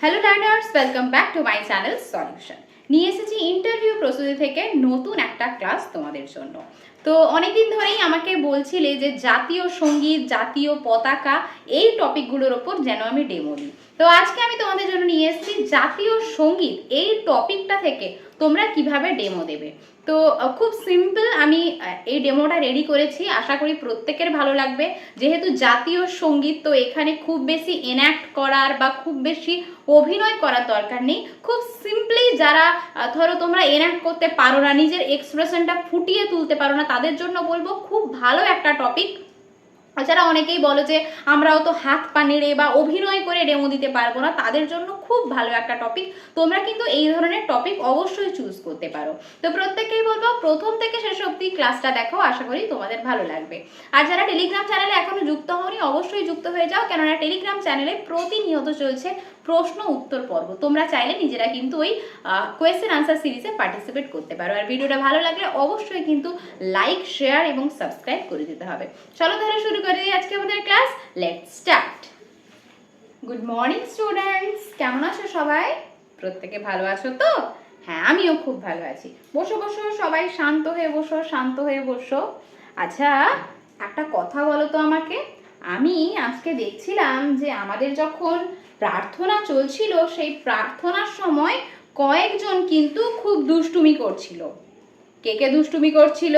Hello learners welcome back to my channel solution নিয়ে এসেছি interview প্রস্তুতি থেকে নতুন একটা ক্লাস তোমাদের জন্য। তো অনেকদিন ধরেই আমাকে বলছিলে যে জাতীয় সংগীত, জাতীয় পতাকা এই টপিকগুলোর ওপর যেন আমি ডেমো দিই। তো আজকে আমি তোমাদের জন্য নিয়ে এসেছি জাতীয় সংগীত। এই টপিকটা থেকে তোমরা কীভাবে ডেমো দেবে? তো খুব সিম্পল আমি এই ডেমোটা রেডি করেছি। আশা করি প্রত্যেকের ভালো লাগবে। যেহেতু জাতীয় সংগীত, তো এখানে খুব বেশি এনাক্ট করার বা খুব বেশি অভিনয় করার দরকার নেই। খুব সিম্পলি যারা ধরো তোমরা এনাক্ট করতে পারো না, নিজের এক্সপ্রেশনটা ফুটিয়ে তুলতে পারো না, তাদের জন্য বলব খুব ভালো একটা টপিক যারা অনেকেই বলো যে আমরাও তো হাত পা নেড়ে বা অভিনয় করে ডেমো দিতে পারব না, তাদের জন্য খুব ভালো একটা টপিক তোমরা কিন্তু এই ধরনের টপিক অবশ্যই চুজ করতে পারো। তো প্রত্যেককেই বলব, প্রথম থেকে শেষ অবধি ক্লাসটা দেখো, আশা করি তোমাদের ভালো লাগবে। আর যারা টেলিগ্রাম চ্যানেলে এখনও যুক্ত হওনি, অবশ্যই যুক্ত হয়ে যাও, কেননা টেলিগ্রাম চ্যানেলে প্রতিনিয়ত চলছে প্রশ্ন উত্তর পর্ব। তোমরা চাইলে নিজেরা কিন্তু ওই কোয়েশ্চেন আনসার সিরিজে পার্টিসিপেট করতে পারো। আর ভিডিওটা ভালো লাগলে অবশ্যই কিন্তু লাইক শেয়ার এবং সাবস্ক্রাইব করে দিতে হবে। চলো তাহলে শুরু করে দিই আজকে আমাদের class let start good morning students কেমন আছো সবাই? প্রত্যেকে ভালো আছো তো? হ্যাঁ আমিও খুব ভালো আছি। বসো বসো, সবাই শান্ত হয়ে বসো, শান্ত হয়ে বসো। আচ্ছা একটা কথা বলো তো আমাকে। আমি আজকে দেখছিলাম যে আমাদের যখন প্রার্থনা চলছিল, সেই প্রার্থনার সময় কয়েকজন কিন্তু খুব দুষ্টুমি করছিল। কে কে দুষ্টুমি করছিল?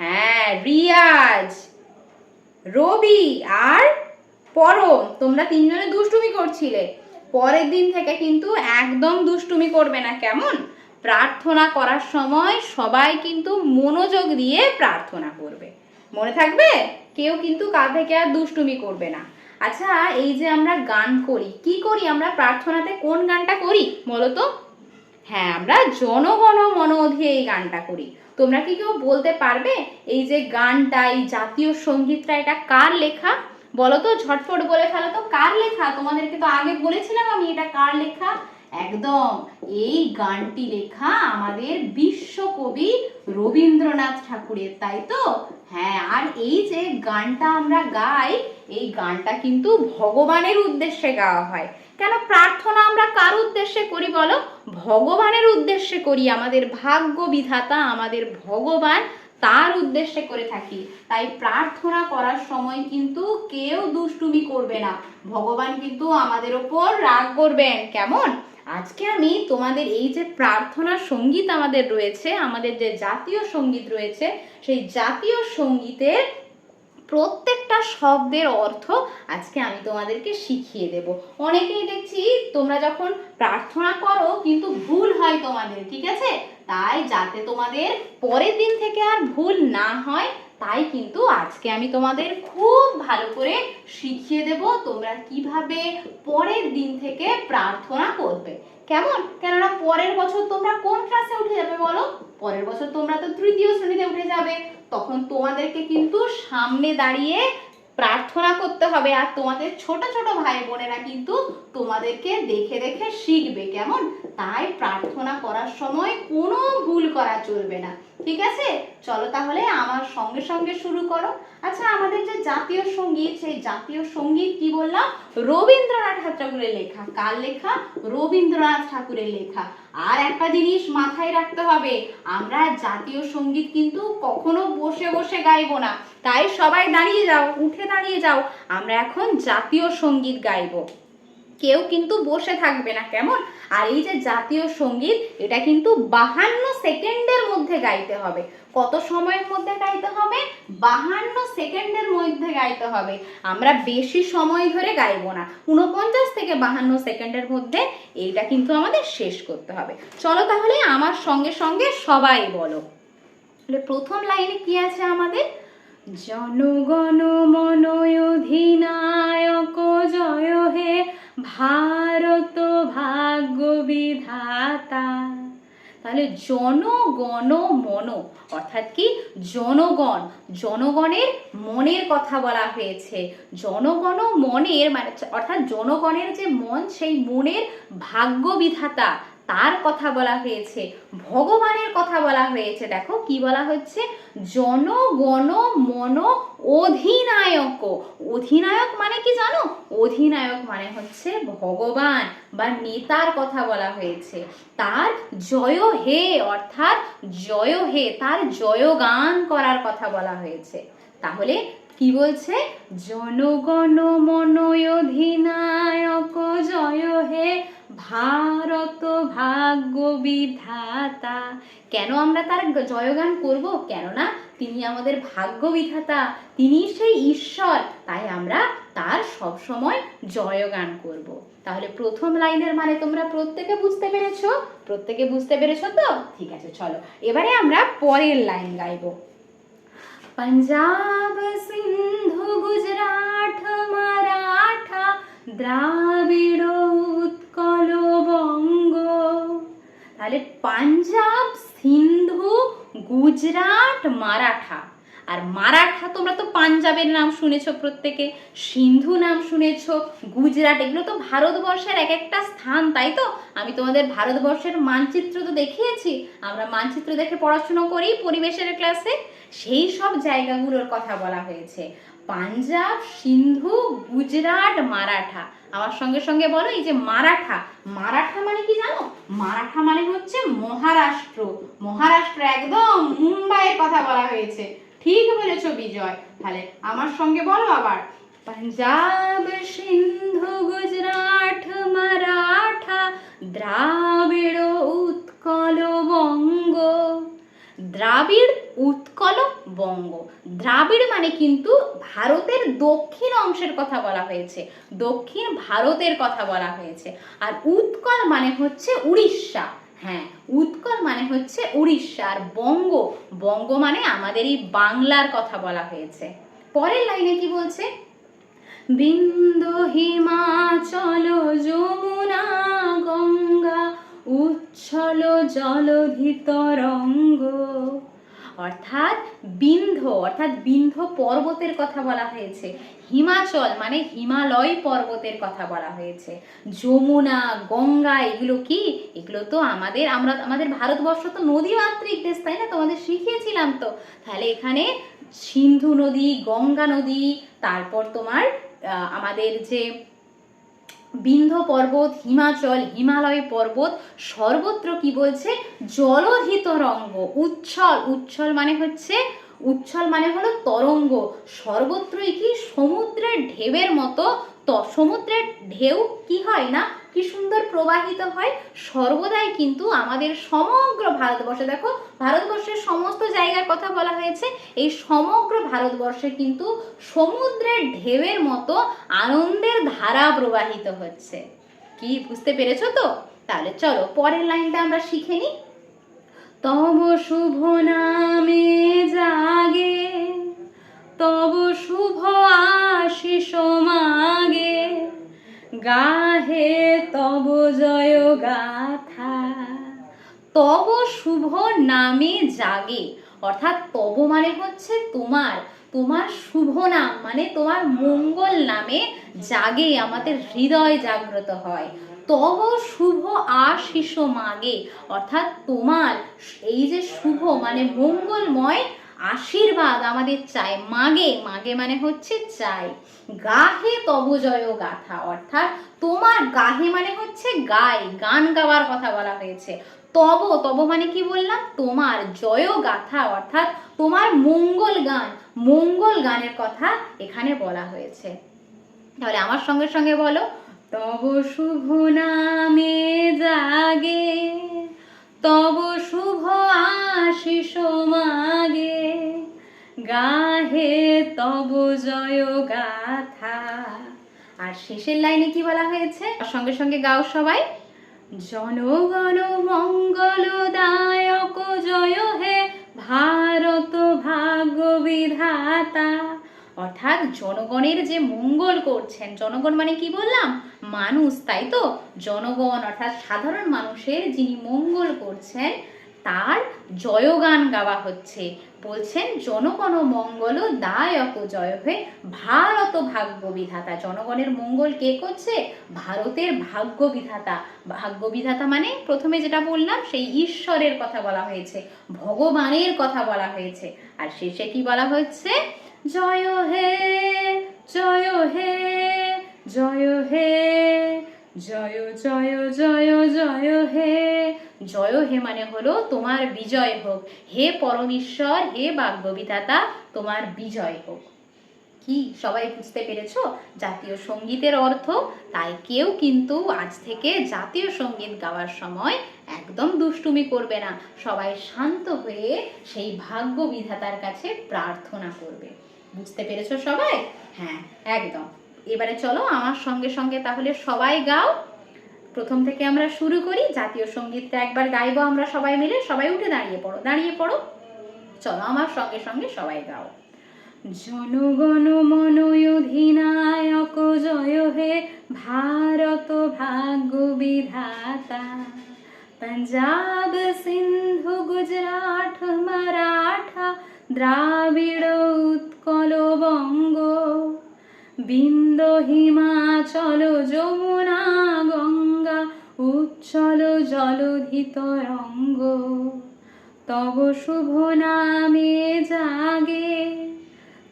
হ্যাঁ রিয়াজ। রবি আর পরম, তোমরা তিনজনে দুষ্টুমি করছিলে। পরের দিন থেকে কিন্তু একদম দুষ্টুমি করবে না, কেমন? প্রার্থনা করার সময় সবাই কিন্তু মনোযোগ দিয়ে প্রার্থনা করবে। মনে থাকবে? কেউ কিন্তু কাল থেকে আর দুষ্টুমি করবে না। আচ্ছা এই যে আমরা গান করি, কি করি আমরা? প্রার্থনাতে কোন গানটা করি বলো তো? হ্যাঁ আমরা জনগণ মন অধিয়ে এই গানটা করি। তোমরা কি কেউ বলতে পারবে এই যে গানটা, এই জাতীয় সঙ্গীতটা, এটা কার লেখা? বলো তো ঝটফট বলে ফেলো তো, কার লেখা? তোমাদেরকে তো আগে বলেছিলাম আমি, এটা কার লেখা? একদম, এই গানটি লেখা আমাদের বিশ্বকবি রবীন্দ্রনাথ ঠাকুরের, তাই তো? হ্যাঁ আর এই যে গানটা আমরা গাই, এই গানটা কিন্তু ভগবানের উদ্দেশ্যে গাওয়া হয়। কেন প্রার্থনা আমরা কার উদ্দেশ্যে করি বলো? ভগবানের উদ্দেশ্যে করি। আমাদের ভাগ্য বিধাতা আমাদের ভগবান তার উদ্দেশ্যে করে থাকি। তাই প্রার্থনা করার সময় কিন্তু কেউ দুষ্টুমি করবে না। ভগবান কিন্তু আমাদের ওপর রাগ করবেন। কেমন? আজকে আমি তোমাদের এই যে প্রার্থনা সংগীত আমাদের রয়েছে, আমাদের যে জাতীয় সংগীত রয়েছে, সেই জাতীয় সঙ্গীতের প্রত্যেকটা শব্দের অর্থ আজকে আমি তোমাদেরকে শিখিয়ে দেব। অনেকেই দেখছি তোমরা যখন প্রার্থনা করো কিন্তু ভুল হয় তোমাদের, ঠিক আছে? তাই যাতে তোমাদের পরের দিন থেকে আর ভুল না হয়, তাই কিন্তু আজকে আমি তোমাদের খুব ভালো করে শিখিয়ে দেব তোমরা কীভাবে পরের দিন থেকে প্রার্থনা করবে। কেমন? কেননা পরের বছর তোমরা কোন ক্লাসে উঠে যাবে বলো? পরের বছর তোমরা তো তৃতীয় শ্রেণীতে উঠে যাবে। তখন তোমাদেরকে কিন্তু সামনে দাঁড়িয়ে প্রার্থনা করতে হবে। আর তোমাদের ছোট ছোট ভাই বোনেরা কিন্তু তোমাদেরকে দেখে দেখে শিখবে কেমন? তাই প্রার্থনা করার সময় কোনো ভুল করা চলবে না। ঠিক আছে? চলো তাহলে আমার সঙ্গে সঙ্গে শুরু করো। আচ্ছা আমাদের যে জাতীয় সংগীত, সেই জাতীয় সংগীত কি বললাম? রবীন্দ্রনাথ ঠাকুরের লেখা। কার লেখা? রবীন্দ্রনাথ ঠাকুরের লেখা। আর একটা জিনিস মাথায় রাখতে হবে, আমরা জাতীয় সংগীত কিন্তু কখনো বসে বসে গাইবো না। তাই সবাই দাঁড়িয়ে যাও, উঠে দাঁড়িয়ে যাও, আমরা এখন জাতীয় সংগীত গাইবো। কেউ কিন্তু বসে থাকবে না, কেমন? আর এই যে জাতীয় সংগীত, এটা কিন্তু বাহান্ন সেকেন্ডের মধ্যে গাইতে হবে। কত সময়ের মধ্যে গাইতে হবে? বাহান্ন সেকেন্ডের মধ্যে গাইতে হবে। আমরা বেশি সময় ধরে গাইবো না। উনপঞ্চাশ থেকে বাহান্ন সেকেন্ডের মধ্যে এইটা কিন্তু আমাদের শেষ করতে হবে। চলো তাহলে আমার সঙ্গে সঙ্গে সবাই বলো। প্রথম লাইনে কি আছে আমাদের? জনগণ মন অধিনায়ক, জয় হে ভারত ভাগ্য বিধাতা। তাহলে জনগণ মন, অর্থাৎ কি জনগণ, জনগণের মনের কথা বলা হয়েছে। জনগণ মনের মানে অর্থাৎ জনগণের যে মন, সেই মনের ভাগ্য বিধাতা তার কথা বলা হয়েছে, ভগবানের কথা বলা হয়েছে। দেখো কি বলা হচ্ছে? জনগণ মন অধিনায়ক। অধিনায়ক মানে কি জানো? অধিনায়ক মানে হচ্ছে ভগবান বা নেতার কথা বলা হয়েছে। তার জয় হে, অর্থাৎ জয় হে, তার জয়গান করার কথা বলা হয়েছে। তাহলে কি বলছে? জনগণ মনোয়ধিনায়ক জয় হে ভারত ভাগ্য বিধাতা। কেন আমরা তার জয়গান করব? কেননা তিনি আমাদের ভাগ্য বিধাতা, তিনি সেই ঈশ্বর, তাই আমরা তার সব সময় জয়গান করব। তাহলে প্রথম লাইনের মানে তোমরা প্রত্যেকে বুঝতে পেরেছ? প্রত্যেকে বুঝতে পেরেছ তো? ঠিক আছে, চলো। এবারে আমরা পরের লাইন গাইবো। પંજાબ સિંધુ গুজরাট মারাঠা দ্রাবিড় উৎকল বঙ্গ তাহলে পাঞ্জাব সিন্ধু গুজরাট মারাঠা। আর মারাঠা তোমরা তো পাঞ্জাবের নাম শুনেছো প্রত্যেকে, সিন্ধু নাম শুনেছ, গুজরাট, এগুলো তো ভারতবর্ষের এক একটা স্থান, তাই তো? আমি তোমাদের ভারতবর্ষের মানচিত্র তো দেখিয়েছি, আমরা মানচিত্র দেখে পড়াশুনো করি পরিবেশের ক্লাসে সেই সব জায়গাগুলোর কথা বলা হয়েছে। পাঞ্জাব, সিন্ধু, গুজরাট, মারাঠা। আমার সঙ্গে সঙ্গে বলো, এই যে মারাঠা মারাঠা মানে কি জানো? মারাঠা মানে হচ্ছে মহারাষ্ট্র মহারাষ্ট্র একদম মুম্বাইয়ের কথা বলা হয়েছে। ঠিক বলেছ, বিজয়। তাহলে আমার সঙ্গে বলো আবার। পাঞ্জাব সিন্ধু গুজরাট মারাঠা দ্রাবিড় উৎকল বঙ্গ। দ্রাবিড় উৎকল বঙ্গ। দ্রাবিড় মানে কিন্তু ভারতের দক্ষিণ অংশের কথা বলা হয়েছে। দক্ষিণ ভারতের কথা বলা হয়েছে। আর উৎকল মানে হচ্ছে উড়িষ্যা। হ্যাঁ উৎকল মানে হচ্ছে উড়িষ্যা আর বঙ্গ বঙ্গ মানে আমাদের এই বাংলার কথা বলা হয়েছে। পরের লাইনে কি বলছে? বিন্দু হিমাচল যমুনা গঙ্গা উচ্ছল জলধি তরঙ্গ অর্থাৎ বিন্ধ অর্থাৎ বিন্ধ পর্বতের কথা বলা হয়েছে। হিমাচল মানে হিমালয় পর্বতের কথা বলা হয়েছে। যমুনা, গঙ্গা, এগুলো কি? এগুলো তো আমাদের, আমরা, আমাদের ভারতবর্ষ তো নদী মাতৃক দেশ, তাই না? তোমাদের শিখিয়েছিলাম তো। তাহলে এখানে সিন্ধু নদী, গঙ্গা নদী, তারপর তোমার আমাদের যে বিন্ধ্য পর্বত, হিমাচল, হিমালয় পর্বত, সর্বত্র কি বলছে? জলধিত রঙ্গ, উচ্ছল উচ্ছল মানে হচ্ছে, উচ্ছল মানে হলো তরঙ্গ, সর্বত্রই কি সমুদ্রের ঢেউয়ের মতো সমুদ্রের ঢেউ কি হয় না? কি সুন্দর প্রবাহিত হয়, সর্বদাই কিন্তু আমাদের সমগ্র ভারতবর্ষে। দেখো, ভারতবর্ষের সমস্ত জায়গার কথা বলা হয়েছে, এই সমগ্র ভারতবর্ষে কিন্তু সমুদ্রের ঢেউয়ের মতো আনন্দের ধারা প্রবাহিত হচ্ছে। কি, বুঝতে পেরেছ তো? তাহলে চলো, পরের লাইনটা আমরা শিখে নিই। তব শুভ নামে জাগে, তব শুভ আশিস মাগে, গাহে জয় গাথা তব শুভ নামে জাগে। অর্থাৎ তব মানে হচ্ছে তোমার। তোমার শুভ নাম মানে তোমার মঙ্গল নামে জাগে, আমাদের হৃদয় জাগ্রত হয়। তব শুভ আশিস মাগে। অর্থাৎ তোমার, এই যে শুভ মানে মঙ্গলময় আশীর্বাদ আমাদের চাই। মাগে মাগে মানে হচ্ছে চাই। গাহে তব জয় গাথা, অর্থাৎ তোমার গাহে মানে হচ্ছে গায় গান গাওয়ার কথা বলা হয়েছে। তব তব মানে কি বললাম? তোমার জয় গাথা, অর্থাৎ তোমার মঙ্গল গান, মঙ্গল গানের কথা এখানে বলা হয়েছে। তাহলে আমার সঙ্গে সঙ্গে বলো, তব শুভ নামে জাগে। তব শুভ আশিস মাগে। গাহে তব জয় গাথা। আর শেষের লাইনে কি বলা হয়েছে? সঙ্গে সঙ্গে গাও সবাই। জনগণ মঙ্গলদায়ক জয় হে অর্থাৎ জনগণের যে মঙ্গল করছেন, জনগণ মানে কি বললাম? মানুষ, তাই তো? জনগণ, অর্থাৎ সাধারণ মানুষের যিনি মঙ্গল করছেন, তার জয়গান গাওয়া হচ্ছে। বলছেন, জনগণ মঙ্গল দায়ক জয় হয়ে ভারত ভাগ্য বিধাতা। জনগণের মঙ্গল কে করছে? ভারতের ভাগ্য বিধাতা। ভাগ্য বিধাতা মানে প্রথমে যেটা বললাম, সেই ঈশ্বরের কথা বলা হয়েছে, ভগবানের কথা বলা হয়েছে। আর শেষে কি বলা হচ্ছে জয় হে জয় হে জয় হে, জয় জয় জয় জয় হে। জয় হে মানে হলো তোমার বিজয় হোক। হে পরমেশ্বর, হে বাগ্যবিধাতা, তোমার বিজয় হোক। কি? সবাই বুঝতে পেরেছ? জাতীয় সঙ্গীতের অর্থ? তাই কেউ কিন্তু আজ থেকে জাতীয় সংগীত গাওয়ার সময় একদম দুষ্টুমি করবে না। সবাই শান্ত হয়ে সেই ভাগ্য বিধাতার কাছে প্রার্থনা করবে। বুঝতে পেরেছ সবাই? হ্যাঁ একদম। এবারে চলো আমার সঙ্গে সঙ্গে তাহলে সবাই গাও। প্রথম থেকে আমরা শুরু করি, জাতীয় সঙ্গীতটা একবার গাইবো আমরা সবাই মিলে। সবাই উঠে দাঁড়িয়ে পড়ো দাঁড়িয়ে পড়ো। চলো আমার সঙ্গে সঙ্গে সবাই গাও। জনগণ মনোয়ধিনায়ক জয় হে ভারত ভাগ্য বিধাতা। পঞ্জাব সিন্ধু, গুজরাট, মারাঠা দ্রাবিড় উৎকল বঙ্গ, বিন্দ হিমাচল যমুনা গঙ্গা উচ্চল জলধিত রঙ্গ। তব শুভ নামে জাগে,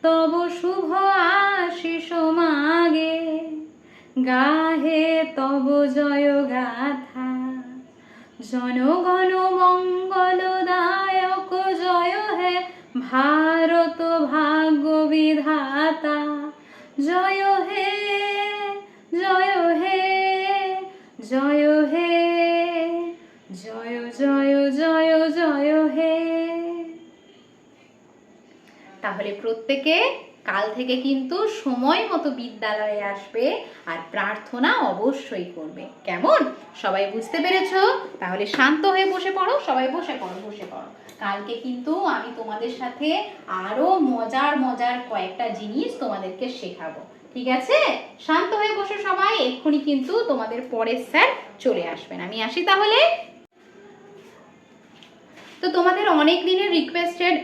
তব শুভ আশিস মাগে। গাহে তব জয় গাথা, জনগণ মঙ্গলদায়ক জয় হে ভারত ভাগ্য বিধাতা। জয় হে জয় হে জয় হে, জয় জয় জয় জয় হে। তাহলে প্রত্যেকে কাল থেকে কিন্তু সময় মতো বিদ্যালয়ে আসবে আর প্রার্থনা অবশ্যই করবে। কেমন? সবাই বুঝতে পেরেছ? তাহলে শান্ত হয়ে বসে পড়ো, সবাই বসে পড়ো বসে পড়ো। কালকে কিন্তু আমি তোমাদের সাথে আরও মজার মজার কয়েকটা জিনিস তোমাদেরকে শেখাবো। ঠিক আছে? শান্ত হয়ে বসে সবাই, এক্ষুনি কিন্তু তোমাদের পরের স্যার চলে আসবেন। আমি আসি তাহলে। তো তোমাদের অনেক দিনের রিকোয়েস্টেড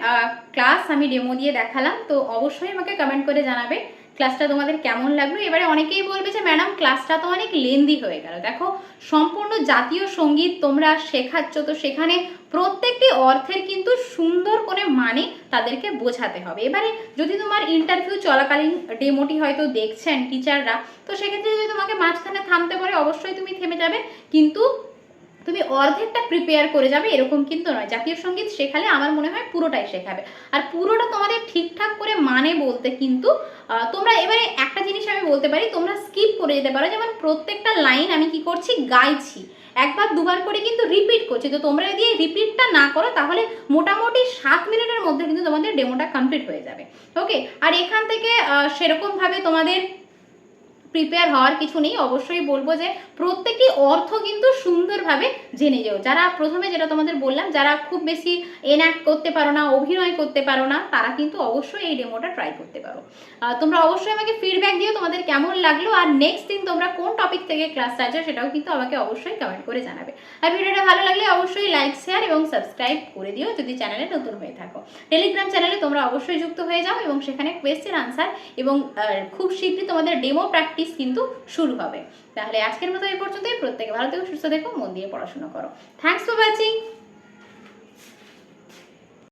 ক্লাস আমি ডেমো দিয়ে দেখালাম, তো অবশ্যই আমাকে কমেন্ট করে জানাবে ক্লাসটা তোমাদের কেমন লাগল। এবারে অনেকেই বলবে যে, ম্যাডাম ক্লাসটা তো অনেক লেন্দি হয়ে গেল। দেখো, সম্পূর্ণ জাতীয় সংগীত তোমরা শেখাচ্ছ, তো সেখানে প্রত্যেকটি অর্থের কিন্তু সুন্দর করে মানে তাদেরকে বোঝাতে হবে। এবারে যদি তোমার ইন্টারভিউ চলাকালীন ডেমোটি হয়তো দেখছেন টিচাররা তো সেক্ষেত্রে যদি তোমাকে মাঝখানে থামতে পারে, অবশ্যই তুমি থেমে যাবে। কিন্তু তুমি অর্ধেকটা প্রিপেয়ার করে যাবে, এরকম কিন্তু নয়। জাতীয় সংগীত শেখালে আমার মনে হয় পুরোটাই শেখাবে। আর পুরোটা তোমাদের ঠিকঠাক করে মানে বলতে কিন্তু তোমরা এবারে একটা জিনিস আমি বলতে পারি, তোমরা স্কিপ করে যেতে পারো। যেমন প্রত্যেকটা লাইন আমি কি করছি? গাইছি। একবার দুবার করে কিন্তু রিপিট করছি। তো তোমরা যদি এই রিপিটটা না করো, তাহলে মোটামুটি সাত মিনিটের মধ্যে কিন্তু তোমাদের ডেমোটা কমপ্লিট হয়ে যাবে। ওকে আর এখান থেকে সেরকমভাবে তোমাদের প্রিপেয়ার হওয়ার কিছু নেই, অবশ্যই বলব যে প্রত্যেকটি অর্থ কিন্তু সুন্দরভাবে জেনে যেও। যারা প্রথমে যেটা তোমাদের বললাম, যারা খুব বেশি এনঅ্যাক্ট করতে পারো না, অভিনয় করতে পারো না, তারা কিন্তু অবশ্যই এই ডেমোটা ট্রাই করতে পারো। তোমরা অবশ্যই আমাকে ফিডব্যাক দিও তোমাদের কেমন লাগল, আর নেক্সট দিন তোমরা কোন টপিক থেকে ক্লাস চাইছো সেটাও কিন্তু আমাকে অবশ্যই কমেন্ট করে জানাবে। আর ভিডিওটা ভালো লাগলে অবশ্যই লাইক শেয়ার এবং সাবস্ক্রাইব করে দিও যদি চ্যানেলে নতুন হয়ে থাকো। টেলিগ্রাম চ্যানেলে তোমরা অবশ্যই যুক্ত হয়ে যাও এবং সেখানে কোয়েশ্চেন আনসার এবং খুব শীঘ্রই তোমাদের ডেমো প্র্যাকটিস কিন্তু শুরু হবে। তাহলে আজকের মতো এই পর্যন্তই। প্রত্যেকে ভালো থেকো, সুস্থ দেখো মন দিয়ে পড়াশোনা করো। Thanks for watching